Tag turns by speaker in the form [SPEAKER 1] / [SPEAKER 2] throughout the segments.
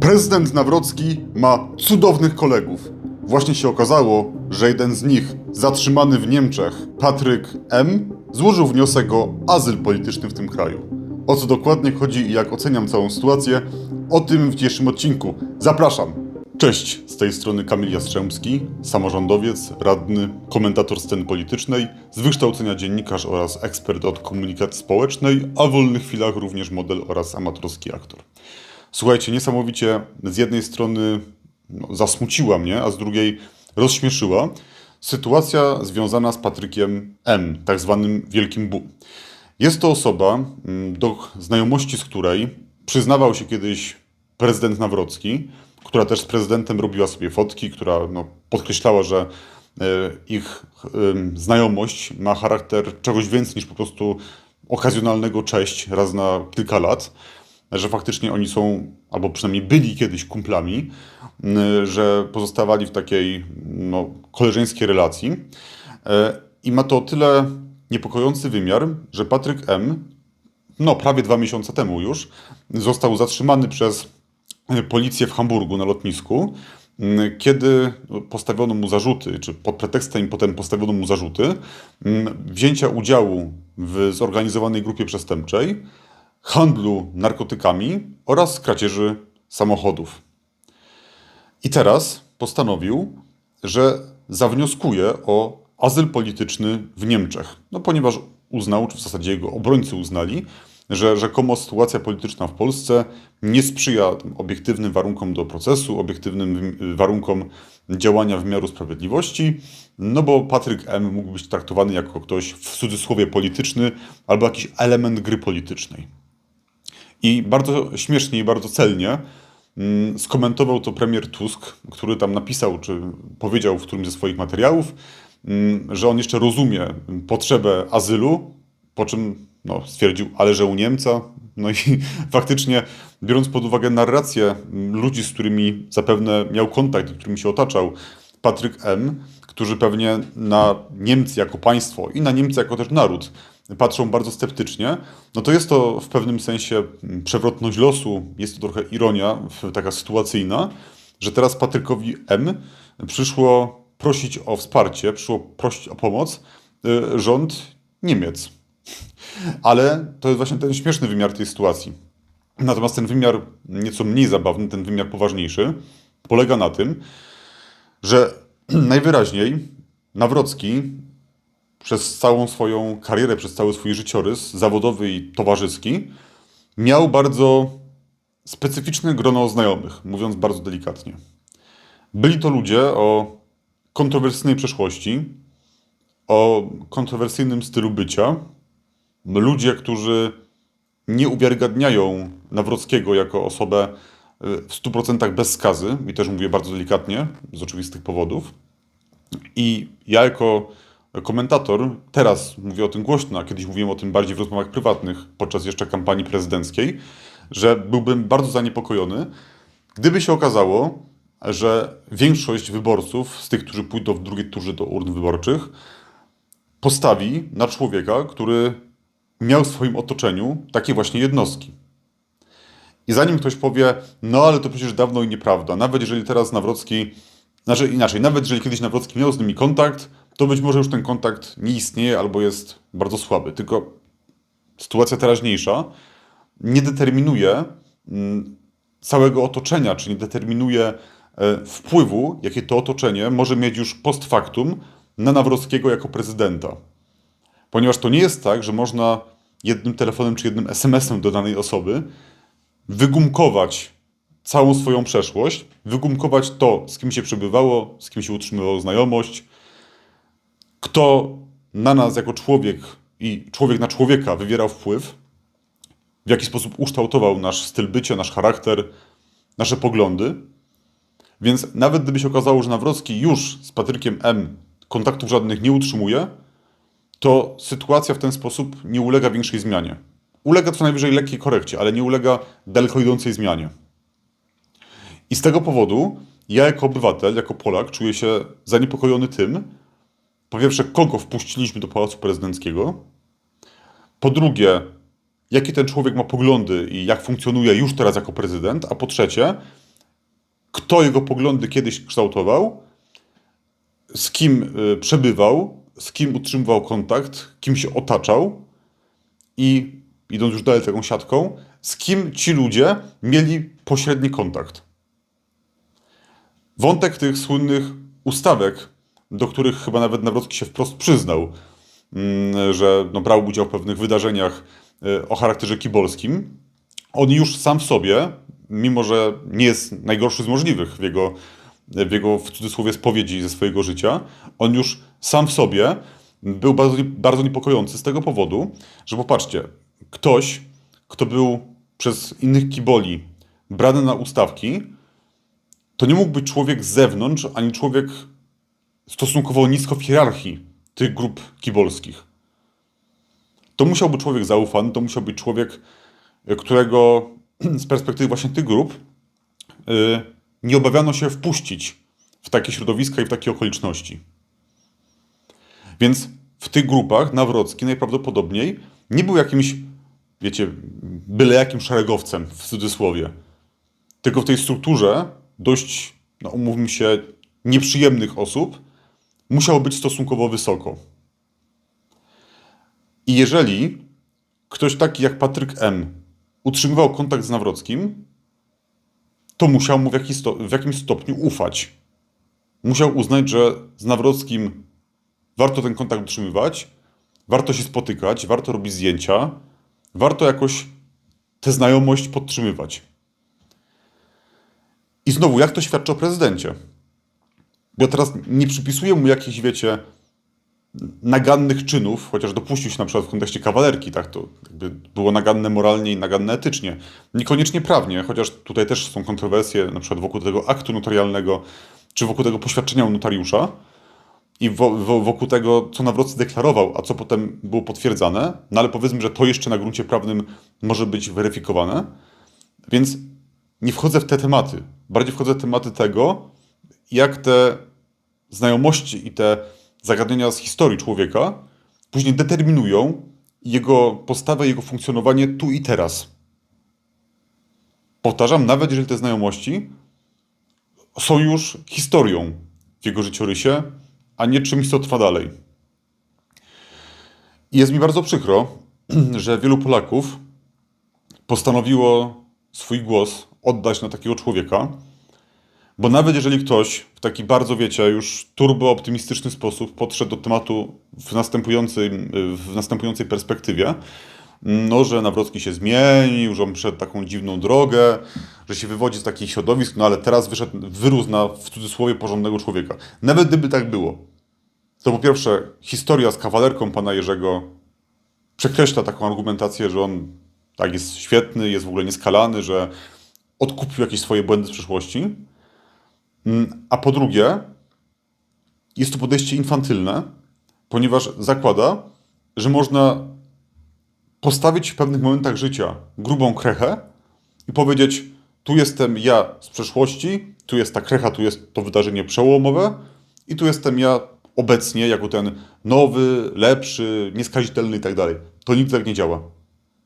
[SPEAKER 1] Prezydent Nawrocki ma cudownych kolegów. Właśnie się okazało, że jeden z nich, zatrzymany w Niemczech, Patryk M., złożył wniosek o azyl polityczny w tym kraju. O co dokładnie chodzi i jak oceniam całą sytuację, o tym w dzisiejszym odcinku. Zapraszam! Cześć, z tej strony Kamil Jastrzębski, samorządowiec, radny, komentator sceny politycznej, z wykształcenia dziennikarz oraz ekspert od komunikacji społecznej, a w wolnych chwilach również model oraz amatorski aktor. Słuchajcie, niesamowicie z jednej strony no, zasmuciła mnie, a z drugiej rozśmieszyła sytuacja związana z Patrykiem M., tak zwanym Wielkim Bu. Jest to osoba, mm, do znajomości z której przyznawał się kiedyś prezydent Nawrocki, która też z prezydentem robiła sobie fotki, która no, podkreślała, że e, ich znajomość ma charakter czegoś więcej niż po prostu okazjonalnego cześć raz na kilka lat, że faktycznie oni są, albo przynajmniej byli kiedyś kumplami, że pozostawali w takiej no, koleżeńskiej relacji. E, I ma to o tyle niepokojący wymiar, że Patryk M., no prawie dwa miesiące temu już, został zatrzymany przez policję w Hamburgu na lotnisku, kiedy postawiono mu zarzuty, czy pod pretekstem potem postawiono mu zarzuty wzięcia udziału w zorganizowanej grupie przestępczej, handlu narkotykami oraz kradzieży samochodów. I teraz postanowił, że zawnioskuje o azyl polityczny w Niemczech. No ponieważ uznał, czy w zasadzie jego obrońcy uznali, że rzekomo sytuacja polityczna w Polsce nie sprzyja obiektywnym warunkom do procesu, obiektywnym warunkom działania wymiaru sprawiedliwości, no bo Patryk M. mógł być traktowany jako ktoś w cudzysłowie polityczny albo jakiś element gry politycznej. I bardzo śmiesznie i bardzo celnie mm, skomentował to premier Tusk, który tam napisał, czy powiedział w którymś ze swoich materiałów, mm, że on jeszcze rozumie potrzebę azylu, po czym no, stwierdził, ale że u Niemca. No i faktycznie, biorąc pod uwagę narrację mm, ludzi, z którymi zapewne miał kontakt, którymi się otaczał, Patryk M., którzy pewnie na Niemcy jako państwo i na Niemcy jako też naród patrzą bardzo sceptycznie, no to jest to w pewnym sensie przewrotność losu, jest to trochę ironia taka sytuacyjna, że teraz Patrykowi M. przyszło prosić o wsparcie, przyszło prosić o pomoc y, rząd Niemiec. Ale to jest właśnie ten śmieszny wymiar tej sytuacji. Natomiast ten wymiar nieco mniej zabawny, ten wymiar poważniejszy, polega na tym, że najwyraźniej Nawrocki przez całą swoją karierę, przez cały swój życiorys zawodowy i towarzyski miał bardzo specyficzne grono znajomych, mówiąc bardzo delikatnie. Byli to ludzie o kontrowersyjnej przeszłości, o kontrowersyjnym stylu bycia, ludzie, którzy nie uwiarygadniają Nawrockiego jako osobę w 100% bez skazy, i też mówię bardzo delikatnie, z oczywistych powodów. I ja jako komentator, teraz mówię o tym głośno, a kiedyś mówiłem o tym bardziej w rozmowach prywatnych podczas jeszcze kampanii prezydenckiej, że byłbym bardzo zaniepokojony, gdyby się okazało, że większość wyborców, z tych, którzy pójdą w drugiej turze do urn wyborczych, postawi na człowieka, który miał w swoim otoczeniu takie właśnie jednostki. I zanim ktoś powie, no ale to przecież dawno i nieprawda, nawet jeżeli teraz Nawrocki, znaczy inaczej, nawet jeżeli kiedyś Nawrocki miał z nimi kontakt, to być może już ten kontakt nie istnieje albo jest bardzo słaby. Tylko sytuacja teraźniejsza nie determinuje mm, całego otoczenia, czy nie determinuje e, wpływu, jakie to otoczenie może mieć już post factum na Nawrockiego jako prezydenta. Ponieważ to nie jest tak, że można jednym telefonem czy jednym SMS-em do danej osoby wygumkować całą swoją przeszłość, wygumkować to, z kim się przebywało, z kim się utrzymywało znajomość, kto na nas jako człowiek i człowiek na człowieka wywierał wpływ, w jaki sposób ukształtował nasz styl bycia, nasz charakter, nasze poglądy. Więc nawet gdyby się okazało, że Nawrocki już z Patrykiem M. kontaktów żadnych nie utrzymuje, to sytuacja w ten sposób nie ulega większej zmianie. Ulega co najwyżej lekkiej korekcie, ale nie ulega daleko idącej zmianie. I z tego powodu ja jako obywatel, jako Polak czuję się zaniepokojony tym, po pierwsze, kogo wpuściliśmy do Pałacu Prezydenckiego, po drugie, jakie ten człowiek ma poglądy i jak funkcjonuje już teraz jako prezydent, a po trzecie, kto jego poglądy kiedyś kształtował, z kim y, przebywał, z kim utrzymywał kontakt, kim się otaczał i idąc już dalej taką siatką, z kim ci ludzie mieli pośredni kontakt. Wątek tych słynnych ustawek, do których chyba nawet Nawrocki się wprost przyznał, mm, że no, brał udział w pewnych wydarzeniach y, o charakterze kibolskim, on już sam w sobie, mimo że nie jest najgorszy z możliwych w jego, w jego w cudzysłowie spowiedzi ze swojego życia, on już sam w sobie był bardzo, bardzo niepokojący z tego powodu, że popatrzcie, ktoś, kto był przez innych kiboli brany na ustawki, to nie mógł być człowiek z zewnątrz, ani człowiek stosunkowo nisko w hierarchii tych grup kibolskich. To musiał być człowiek zaufany, to musiał być człowiek, którego z perspektywy właśnie tych grup yy, nie obawiano się wpuścić w takie środowiska i w takie okoliczności. Więc w tych grupach Nawrocki najprawdopodobniej nie był jakimś, wiecie, byle jakim szeregowcem w cudzysłowie. Tylko w tej strukturze dość, no umówmy się, nieprzyjemnych osób musiało być stosunkowo wysoko. I jeżeli ktoś taki jak Patryk M. utrzymywał kontakt z Nawrockim, to musiał mu w, jakiś w jakimś stopniu ufać. Musiał uznać, że z Nawrockim warto ten kontakt utrzymywać, warto się spotykać, warto robić zdjęcia, warto jakoś tę znajomość podtrzymywać. I znowu, jak to świadczy o prezydencie? Bo ja teraz nie przypisuję mu jakichś, wiecie, nagannych czynów, chociaż dopuścił się na przykład w kontekście kawalerki, tak, to było naganne moralnie i naganne etycznie. Niekoniecznie prawnie, chociaż tutaj też są kontrowersje, na przykład wokół tego aktu notarialnego, czy wokół tego poświadczenia notariusza i wokół tego, co Nawrocki deklarował, a co potem było potwierdzane, no ale powiedzmy, że to jeszcze na gruncie prawnym może być weryfikowane. Więc nie wchodzę w te tematy. Bardziej wchodzę w tematy tego, jak te znajomości i te zagadnienia z historii człowieka później determinują jego postawę, jego funkcjonowanie tu i teraz. Powtarzam, nawet jeżeli te znajomości są już historią w jego życiorysie, a nie czymś, co trwa dalej. I jest mi bardzo przykro, że wielu Polaków postanowiło swój głos oddać na takiego człowieka, bo nawet jeżeli ktoś w taki bardzo, wiecie, już turbo optymistyczny sposób podszedł do tematu w następującej, w następującej perspektywie, no, że Nawrocki się zmienił, że on przeszedł taką dziwną drogę, że się wywodzi z takich środowisk, no ale teraz wyszedł, wyrósł na, w cudzysłowie, porządnego człowieka. Nawet gdyby tak było, to po pierwsze historia z kawalerką pana Jerzego przekreśla taką argumentację, że on tak jest świetny, jest w ogóle nieskalany, że odkupił jakieś swoje błędy z przeszłości. Mm, a po drugie, jest to podejście infantylne, ponieważ zakłada, że można postawić w pewnych momentach życia grubą krechę i powiedzieć: Tu jestem ja z przeszłości, tu jest ta krecha, tu jest to wydarzenie przełomowe, i tu jestem ja obecnie jako ten nowy, lepszy, nieskazitelny i tak dalej. To nigdy tak nie działa.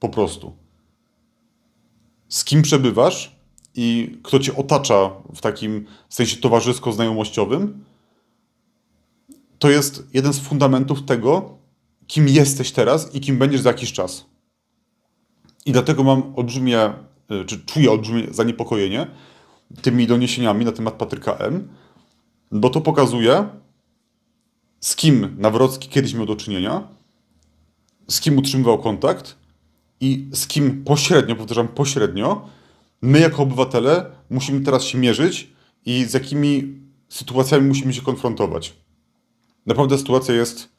[SPEAKER 1] Po prostu. Z kim przebywasz, i kto cię otacza w takim sensie towarzysko-znajomościowym, to jest jeden z fundamentów tego, kim jesteś teraz i kim będziesz za jakiś czas. I dlatego mam olbrzymie, y, czy czuję olbrzymie zaniepokojenie tymi doniesieniami na temat Patryka M., bo to pokazuje, z kim Nawrocki kiedyś miał do czynienia, z kim utrzymywał kontakt i z kim pośrednio, powtarzam, pośrednio my jako obywatele musimy teraz się mierzyć i z jakimi sytuacjami musimy się konfrontować. Naprawdę sytuacja jest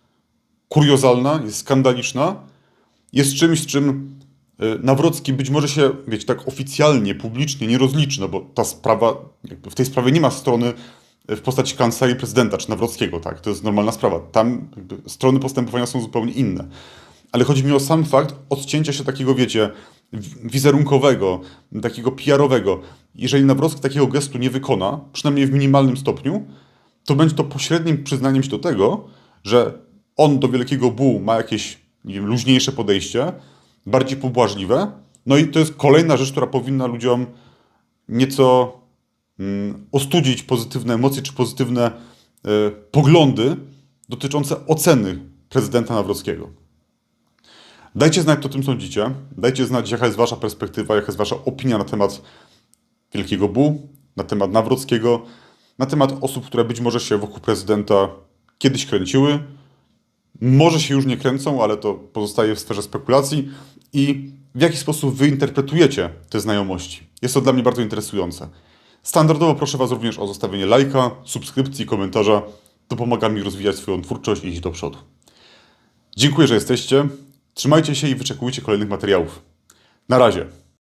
[SPEAKER 1] kuriozalna, jest skandaliczna, jest czymś, z czym e, Nawrocki być może się, wiecie, tak oficjalnie, publicznie nie rozliczy, no bo ta sprawa, w tej sprawie nie ma strony e, w postaci kancelarii prezydenta czy Nawrockiego, tak, to jest normalna sprawa. Tam strony postępowania są zupełnie inne. Ale chodzi mi o sam fakt odcięcia się takiego, wiecie, wizerunkowego, takiego PR-owego. Jeżeli Nawrocki takiego gestu nie wykona, przynajmniej w minimalnym stopniu, to będzie to pośrednim przyznaniem się do tego, że on do Wielkiego Bu ma jakieś nie wiem, luźniejsze podejście, bardziej pobłażliwe. No i to jest kolejna rzecz, która powinna ludziom nieco mm, ostudzić pozytywne emocje czy pozytywne e, poglądy dotyczące oceny prezydenta Nawrockiego. Dajcie znać, co o tym sądzicie. Dajcie znać, jaka jest wasza perspektywa, jaka jest wasza opinia na temat Wielkiego Bu, na temat Nawrockiego, na temat osób, które być może się wokół prezydenta kiedyś kręciły, może się już nie kręcą, ale to pozostaje w sferze spekulacji i w jaki sposób wy interpretujecie te znajomości. Jest to dla mnie bardzo interesujące. Standardowo proszę was również o zostawienie lajka, subskrypcji, komentarza. To pomaga mi rozwijać swoją twórczość i iść do przodu. Dziękuję, że jesteście. Trzymajcie się i wyczekujcie kolejnych materiałów. Na razie.